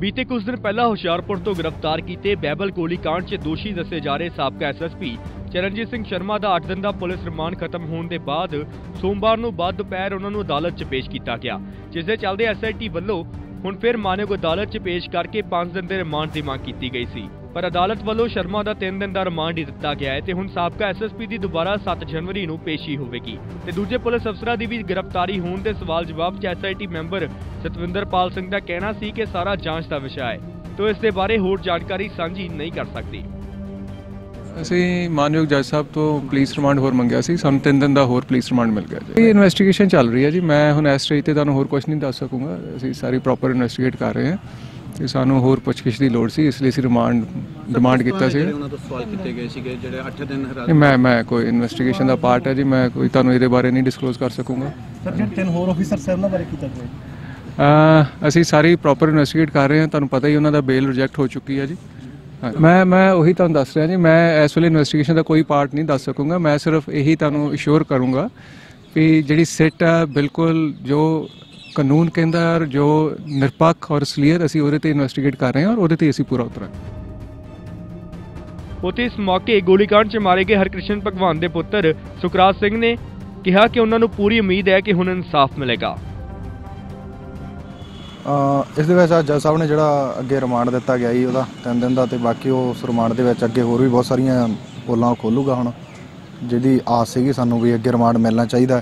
ਬੀਤੇ ਕੁਝ ਦਿਨ ਪਹਿਲਾਂ ਹੁਸ਼ਿਆਰਪੁਰ ਤੋਂ ਗ੍ਰਿਫਤਾਰ ਕੀਤੇ ਬੈਬਲ ਗੋਲੀकांड 'ਚ ਦੋਸ਼ੀ ਦੱਸੇ ਜਾ ਰਹੇ ਸਾਬਕਾ ਐਸਐਸਪੀ ਚਰਨਜੀਤ ਸਿੰਘ ਸ਼ਰਮਾ ਦਾ 8 ਦਿਨ ਦਾ ਪੁਲਿਸ ਰਿਮਾਂਡ ਖਤਮ ਹੋਣ ਦੇ ਬਾਅਦ ਸੋਮਵਾਰ ਨੂੰ ਬਾਅਦ ਦੁਪਹਿਰ ਉਹਨਾਂ ਨੂੰ ਅਦਾਲਤ 'ਚ ਪੇਸ਼ ਕੀਤਾ ਗਿਆ, ਜਿਸ ਦੇ ਚੱਲਦੇ ਐਸਆਈਟੀ ਵੱਲੋਂ ਹੁਣ ਫਿਰ ਮਾਨਯੋਗ ਅਦਾਲਤ 'ਚ ਪੇਸ਼ ਕਰਕੇ 5 ਦਿਨ ਦੇ ਰਿਮਾਂਡ ਦੀ ਮੰਗ ਕੀਤੀ ਗਈ ਸੀ। ਪਰ ਅਦਾਲਤ ਵੱਲੋਂ ਸ਼ਰਮਾ ਦਾ 3 ਦਿਨ ਦਾ ਰਿਮਾਂਡ ਹੀ ਦਿੱਤਾ ਗਿਆ ਹੈ ਤੇ ਹੁਣ ਸਾਬਕਾ ਐਸਐਸਪੀ ਦੀ ਦੁਬਾਰਾ 7 ਜਨਵਰੀ ਨੂੰ ਪੇਸ਼ੀ ਹੋਵੇਗੀ। ਤੇ ਦੂਜੇ ਪੁਲਿਸ ਅਫਸਰਾਂ ਦੀ ਵੀ ਗ੍ਰਿਫਤਾਰੀ ਹੋਣ ਦੇ ਸਵਾਲ ਜਵਾਬ 'ਚ ਐਸਆਈਟੀ ਮੈਂਬਰ ਸਤਵਿੰਦਰਪਾਲ ਸਿੰਘ ਦਾ ਕਹਿਣਾ ਸੀ ਕਿ ਸਾਰਾ ਜਾਂਚ ਦਾ ਵਿਸ਼ਾ ਹੈ। ਤੋ ਇਸ ਦੇ ਬਾਰੇ ਹੋਰ ਜਾਣਕਾਰੀ ਸਾਂਝੀ ਨਹੀਂ ਕਰ ਸਕਦੀ। ਅਸੀਂ ਮਾਨਯੋਗ ਜੱਜ ਸਾਹਿਬ ਤੋਂ ਪੁਲਿਸ ਰਿਮਾਂਡ ਹੋਰ ਮੰਗਿਆ ਸੀ ਸਾਨੂੰ 3 ਦਿਨ ਦਾ ਹੋਰ ਪੁਲਿਸ ਰਿਮਾਂਡ ਮਿਲ ਗਿਆ ਜੀ। ਇਹ ਇਨਵੈਸਟੀਗੇਸ਼ਨ ਚੱਲ ਰਹੀ ਹੈ ਜੀ ਮੈਂ ਹੁਣ ਇਸ ਸਟੇਜ ਤੇ ਤੁਹਾਨੂੰ ਹੋਰ ਕੁਝ ਨਹੀਂ ਦੱਸ ਸਕੂੰਗਾ ਅਸੀਂ ਸਾਰੀ ਪ੍ਰੋਪਰ ਇਨਵੈਸਟੀਗੇਟ ਕਰ ਰਹੇ ਹਾਂ ਤੇ ਸਾਨੂੰ ਹੋਰ ਪੁੱਛਗਿੱਛ ਦੀ ਲੋੜ ਸੀ ਇਸ ਲਈ ਅਸੀਂ ਰਿਮਾਂਡ ਡਿਮਾਂਡ ਕੀਤਾ ਸੀ। ਜਿਹੜੇ ਉਹਨਾਂ ਤੋਂ ਸਵਾਲ ਕੀਤੇ ਗਏ ਸੀਗੇ ਜਿਹੜੇ 8 ਦਿਨ ਨਹੀਂ, ਮੈਂ ਮੈਂ ਕੋਈ ਇਨਵੈਸਟੀਗੇਸ਼ਨ ਦਾ ਪਾਰਟ ਹੈ ਜੀ ਮੈਂ ਕੋਈ ਤੁਹਾਨੂੰ ਇਹਦੇ ਬਾਰੇ ਨਹੀਂ ਡਿਸਕਲੋਜ਼ ਕਰ ਸਕੂੰਗਾ। ਸਰ ਜਿਹੜੇ ਤਿੰਨ ਹੋਰ ਆਫੀਸਰ ਸਰ ਉਹਨਾਂ ਬਾਰੇ ਕੀਤਾ ਗਿਆ ਅਹ ਅਸੀਂ ਸਾਰੀ ਪ੍ਰੋਪਰ ਇਨਵੈਸਟੀਗੇਟ ਕਰ ਰਹੇ ਹਾਂ ਤੁਹਾਨੂੰ ਪਤਾ ਹੀ ਉਹਨਾਂ ਦਾ ਬੇਲ ਰਿਜੈਕਟ ਹੋ ਚੁੱਕੀ ਹੈ ਜੀ। ਹਾਂ, ਮੈਂ ਮੈਂ ਉਹੀ ਤੁਹਾਨੂੰ ਦੱਸ ਰਿਹਾ ਜੀ, ਮੈਂ ਇਸ ਵੇਲੇ ਇਨਵੈਸਟੀਗੇਸ਼ਨ ਦਾ ਕੋਈ ਪਾਰਟ ਨਹੀਂ ਦੱਸ ਸਕੂੰਗਾ, ਮੈਂ ਸਿਰਫ ਇਹੀ ਤੁਹਾਨੂੰ ਇਸ਼ੋਰ ਕਰੂੰਗਾ ਕਿ ਜਿਹੜੀ ਸਿੱਟ ਆ, ਬਿਲਕੁਲ ਜੋ ਕਾਨੂੰਨ ਕਹਿੰਦਾ ਔਰ ਜੋ ਨਿਰਪੱਖ ਔਰ ਸਲੀਅਰ ਅਸੀਂ ਉਹਦੇ ਤੇ ਇਨਵੈਸਟੀਗੇਟ ਕਰ ਰਹੇ ਹਾਂ ਔਰ ਉਹਦੇ ਤੇ ਅਸੀਂ ਪੂਰਾ ਉਤਰਾਂਗੇ। ਉਤੇ ਇਸ ਮੌਕੇ ਗੋਲੀकांड 'ਚ ਮਾਰੇ ਗਏ ਹਰਕ੍ਰਿਸ਼ਨ ਭਗਵਾਨ ਦੇ ਪੁੱਤਰ ਸੁਖਰਾਜ ਸਿੰਘ ਨੇ ਕਿਹਾ ਕਿ ਉਹਨਾਂ ਨੂੰ ਪੂਰੀ ਉਮੀਦ ਹੈ ਕਿ ਹੁਣ ਇਨਸਾਫ ਮਿਲੇਗਾ। ਇਸ ਦੇ ਵਿੱਚ ਜੱਜ ਸਾਹਿਬ ਨੇ ਜਿਹੜਾ ਅੱਗੇ ਰਿਮਾਂਡ ਦਿੱਤਾ ਗਿਆ ਜੀ ਉਹਦਾ ਤਿੰਨ ਦਿਨ ਦਾ ਤੇ ਬਾਕੀ ਉਹ ਉਸ ਰਿਮਾਂਡ ਦੇ ਵਿੱਚ ਅੱਗੇ ਹੋਰ ਵੀ ਬਹੁਤ ਸਾਰੀਆਂ ਪੋਲਾਂ ਉਹ ਖੋਲੂਗਾ ਹੁਣ, ਜਿਹਦੀ ਆਸ ਸੀਗੀ ਸਾਨੂੰ ਵੀ ਅੱਗੇ ਰਿਮਾਂਡ ਮਿਲਣਾ ਚਾਹੀਦਾ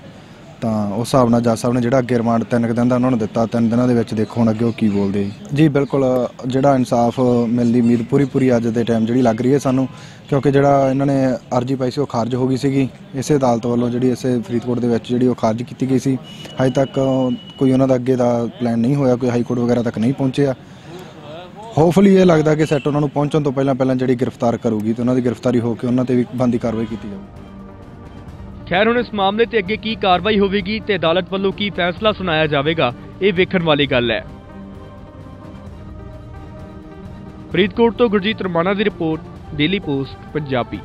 ਤਾਂ ਉਸ ਹਿਸਾਬ ਨਾਲ ਜੱਜ ਸਾਹਿਬ ਨੇ ਜਿਹੜਾ ਅੱਗੇ ਰਿਮਾਂਡ ਤਿੰਨ ਕੁ ਦਿਨ ਦਾ ਉਹਨਾਂ ਨੂੰ ਦਿੱਤਾ, ਤਿੰਨ ਦਿਨਾਂ ਦੇ ਵਿੱਚ ਦੇਖੋ ਹੁਣ ਅੱਗੇ ਉਹ ਕੀ ਬੋਲਦੇ। ਜੀ ਜੀ ਬਿਲਕੁਲ, ਜਿਹੜਾ ਇਨਸਾਫ ਮਿਲਣ ਦੀ ਉਮੀਦ ਪੂਰੀ ਪੂਰੀ ਅੱਜ ਦੇ ਟਾਈਮ ਜਿਹੜੀ ਲੱਗ ਰਹੀ ਹੈ ਸਾਨੂੰ, ਕਿਉਂਕਿ ਜਿਹੜਾ ਇਹਨਾਂ ਨੇ ਅਰਜੀ ਪਾਈ ਸੀ ਉਹ ਖਾਰਜ ਹੋ ਗਈ ਸੀਗੀ। ਇਸੇ ਅਦਾਲਤ ਵੱਲੋਂ ਜਿਹੜੀ ਇਸੇ ਫਰੀਦਕੋਟ ਦੇ ਵਿੱਚ ਜਿਹੜੀ ਉਹ ਖਾਰਜ ਕੀਤੀ ਗਈ ਸੀ। ਹਜੇ ਤੱਕ ਕੋਈ ਉਹਨਾਂ ਦਾ ਅੱਗੇ ਦਾ ਪਲਾਨ ਨਹੀਂ ਹੋਇਆ, ਕੋਈ ਹਾਈ ਕੋਰਟ ਵਗੈਰਾ ਤੱਕ ਨਹੀਂ ਪਹੁੰਚਿਆ। ਹੋਪਫੁਲੀ ਇਹ ਲੱਗਦਾ ਕਿ ਸੈਟ ਉਹਨਾਂ ਨੂੰ ਪਹੁੰਚਣ ਤੋਂ ਪਹਿਲਾਂ ਪਹਿਲਾਂ ਜਿਹੜੀ ਗ੍ਰਿਫਤਾਰ ਕਰੂਗੀ ਤੇ ਉਹਨਾਂ ਦੀ ਗ੍ਰਿਫਤਾਰੀ ਹੋ ਕੇ ਉਹਨਾਂ ਤੇ ਵੀ ਬੰਦੀ ਕਾਰਵਾਈ ਕੀਤੀ ਜਾਊਗੀ। ਖੈਰ, ਹੁਣ ਇਸ ਮਾਮਲੇ ਤੇ ਅੱਗੇ ਕੀ ਕਾਰਵਾਈ ਹੋਵੇਗੀ ਤੇ ਅਦਾਲਤ ਵੱਲੋਂ ਕੀ ਫੈਸਲਾ ਸੁਣਾਇਆ ਜਾਵੇਗਾ, ਇਹ ਵੇਖਣ ਵਾਲੀ ਗੱਲ ਹੈ। ਫਰੀਦਕੋਟ ਤੋਂ ਗੁਰਜੀਤ ਰਮਾਣਾ ਦੀ ਰਿਪੋਰਟ, ਡੇਲੀ ਪੋਸਟ, ਪੰਜਾਬੀ।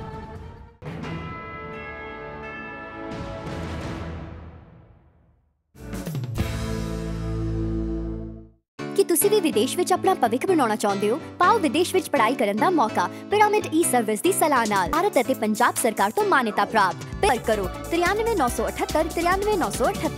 ਕੀ ਤੁਸੀਂ ਵੀ ਵਿਦੇਸ਼ ਵਿੱਚ ਆਪਣਾ ਭਵਿੱਖ ਬਣਾਉਣਾ ਚਾਹੁੰਦੇ ਹੋ? ਪਾਓ ਵਿਦੇਸ਼ ਵਿੱਚ ਪੜ੍ਹਾਈ ਕਰਨ ਦਾ ਮੌਕਾ, ਪਿਰਾਮਿਡ ਈ ਸਰਵਿਸ ਦੀ ਸਲਾਹ ਨਾਲ। ਭਾਰਤ ਅਤੇ ਪੰਜਾਬ ਸਰਕਾਰ ਤੋਂ ਮਾਨਤਾ ਪ੍ਰਾਪਤ। ਪਰ ਕਰੋ 93978 93978